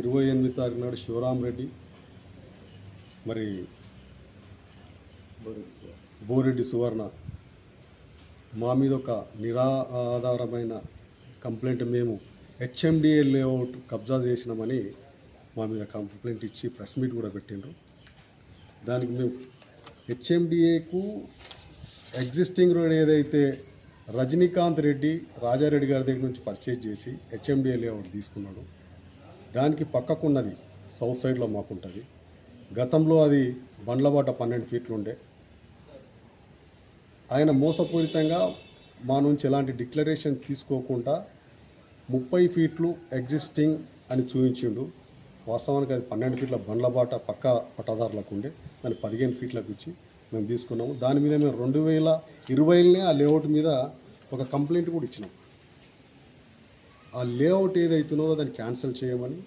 ఇరవై ఎనిమిది తారీఖు నాడు శివరామ్ రెడ్డి మరి బోరెడ్డి సువర్ణ మా మీద ఒక నిరాధారమైన కంప్లైంట్ మేము హెచ్ఎండిఏ లేఅవుట్ కబ్జా చేసినామని మా మీద కంప్లైంట్ ఇచ్చి ప్రెస్ మీట్ కూడా పెట్టిండ్రు. దానికి మేము హెచ్ఎండిఏకు ఎగ్జిస్టింగ్ రోడ్ ఏదైతే రజనీకాంత్ రెడ్డి రాజారెడ్డి గారి దగ్గర నుంచి పర్చేజ్ చేసి హెచ్ఎండిఏ లేఅవుట్ తీసుకున్నాడు. దానికి పక్కకున్నది సౌత్ సైడ్లో మాకుంటుంది. గతంలో అది బండ్లబాట పన్నెండు ఫీట్లు ఉండే. ఆయన మోసపూరితంగా మా నుంచి ఎలాంటి డిక్లరేషన్ తీసుకోకుండా ముప్పై ఫీట్లు ఎగ్జిస్టింగ్ అని చూపించిండు. వాస్తవానికి అది పన్నెండు ఫీట్ల బండ్లబాట పక్క పట్టాదారులకు ఉండే. దాన్ని పదిహేను ఫీట్లకు ఇచ్చి మేము తీసుకున్నాము. దాని మీద మేము రెండు వేల ఇరవైనే ఆ లేఅవుట్ మీద ఒక కంప్లైంట్ కూడా ఇచ్చినాం. ఆ లేఅవుట్ ఏదైతున్నదో దాన్ని క్యాన్సిల్ చేయమని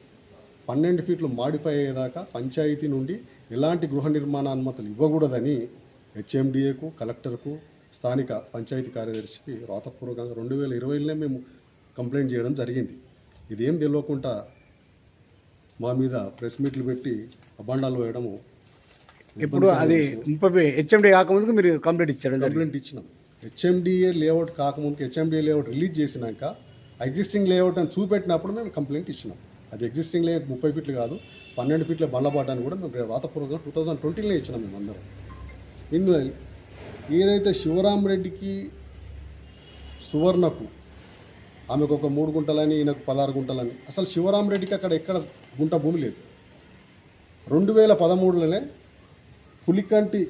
పన్నెండు ఫీట్లు మాడిఫై అయ్యేదాకా పంచాయతీ నుండి ఎలాంటి గృహ నిర్మాణ అనుమతులు ఇవ్వకూడదని హెచ్ఎండిఏకు కలెక్టర్కు స్థానిక పంచాయతీ కార్యదర్శికి రాతపూర్వకంగా రెండు వేల ఇరవైలోనే మేము కంప్లైంట్ చేయడం జరిగింది. ఇదేం తెలియకుండా మా మీద ప్రెస్ మీట్లు పెట్టి అబండాలు వేయడము ఇప్పుడు అది ముప్పై హెచ్ఎండి కాకముందుకు మీరు కంప్లీట్ ఇచ్చారు కంప్లైంట్ ఇచ్చినాం. హెచ్ఎండిఏ లేఅవుట్ కాకముందుకు హెచ్ఎండిఏ లేఅవుట్ రిలీజ్ చేసినాక ఎగ్జిస్టింగ్ లేఅవుట్ అని చూపెట్టినప్పుడు మేము కంప్లైంట్ ఇచ్చినాం. అది ఎగ్జిస్టింగ్ లేఅవుట్ ముప్పై ఫీట్లు కాదు పన్నెండు ఫీట్ల బండ్లబాట అని కూడా మేము రాతపూర్వకంగా టూ థౌజండ్ ట్వంటీలో ఇచ్చినాం మేము అందరం. ఇన్ ఏదైతే శివరామరెడ్డికి సువర్ణకు ఆమెకు ఒక మూడు గుంటలని ఈయనకు పదహారు గుంటలని అసలు శివరామరెడ్డికి అక్కడ ఎక్కడ గుంట భూమి లేదు. రెండు వేల పదమూడులోనే పులికంటి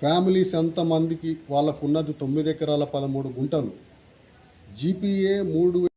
ఫ్యామిలీస్ ఎంతమందికి వాళ్ళకు ఉన్నది తొమ్మిది ఎకరాల పదమూడు గుంటలు జీపీఏ మూడు